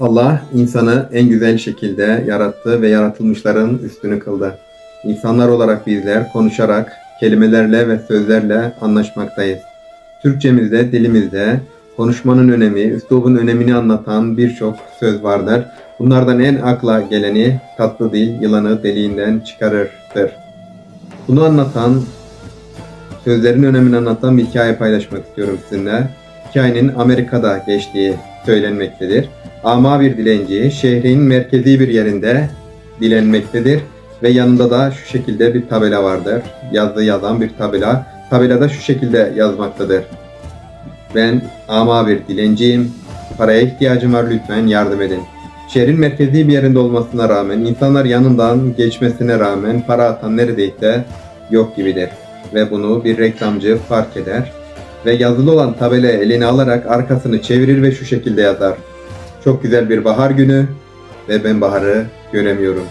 Allah insanı en güzel şekilde yarattı ve yaratılmışların üstünü kıldı. İnsanlar olarak bizler konuşarak, kelimelerle ve sözlerle anlaşmaktayız. Türkçemizde, dilimizde konuşmanın önemi, üslubun önemini anlatan birçok söz vardır. Bunlardan en akla geleni tatlı dil yılanı deliğinden çıkarırdır. Bunu anlatan, sözlerin önemini anlatan bir hikaye paylaşmak istiyorum sizinle. Hikayenin Amerika'da geçtiği söylenmektedir. Ama bir dilenci şehrin merkezi bir yerinde dilenmektedir ve yanında da şu şekilde bir tabela vardır. Yazdığı yazan bir tabela. Tabelada şu şekilde yazmaktadır. Ben ama bir dilenciyim. Paraya ihtiyacım var lütfen yardım edin. Şehrin merkezi bir yerinde olmasına rağmen insanlar yanından geçmesine rağmen para atan neredeyse yok gibidir. Ve bunu bir reklamcı fark eder ve yazılı olan tabelayı eline alarak arkasını çevirir ve şu şekilde yazar. Çok güzel bir bahar günü ve ben baharı göremiyorum.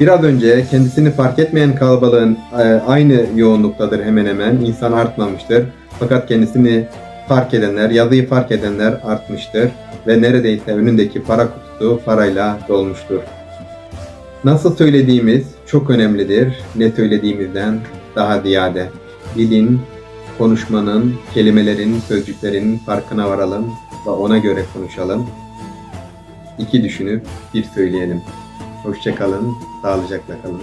Biraz önce kendisini fark etmeyen kalabalığın e, aynı yoğunluktadır hemen hemen. İnsan artmamıştır. Fakat kendisini fark edenler, yazıyı fark edenler artmıştır. Ve neredeyse önündeki para kutusu parayla dolmuştur. Nasıl söylediğimiz çok önemlidir. Ne söylediğimizden daha ziyade. Dilin, konuşmanın, kelimelerin, sözcüklerin farkına varalım ve ona göre konuşalım. İki düşünüp bir söyleyelim. Hoşçakalın, sağlıcakla kalın.